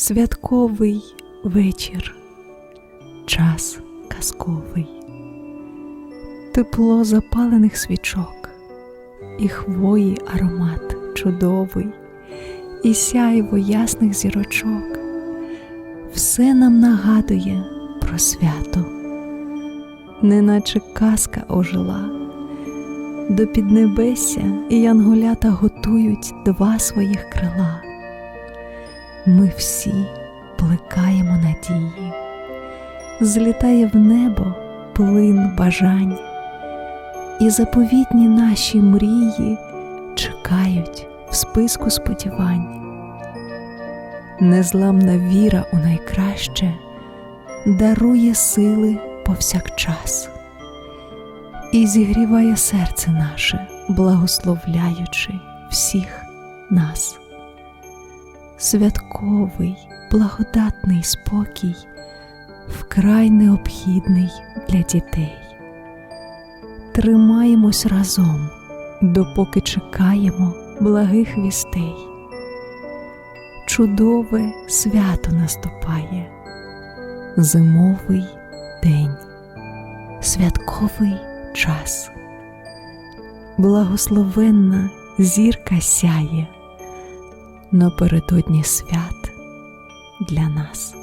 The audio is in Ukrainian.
Святковий вечір, час казковий, тепло запалених свічок, і хвої аромат чудовий, і сяйво ясних зірочок, все нам нагадує про свято, неначе казка ожила, до піднебесся і янголята готують два своїх крила. Ми всі плекаємо надії, злітає в небо плин бажань, і заповітні наші мрії чекають в списку сподівань. Незламна віра у найкраще дарує сили повсякчас і зігріває серце наше, благословляючи всіх нас святковий, благодатний спокій, вкрай необхідний для дітей. Тримаємось разом, допоки чекаємо благих вістей. Чудове свято наступає, зимовий день, святковий час. Благословенна зірка сяє напередодні свят для нас.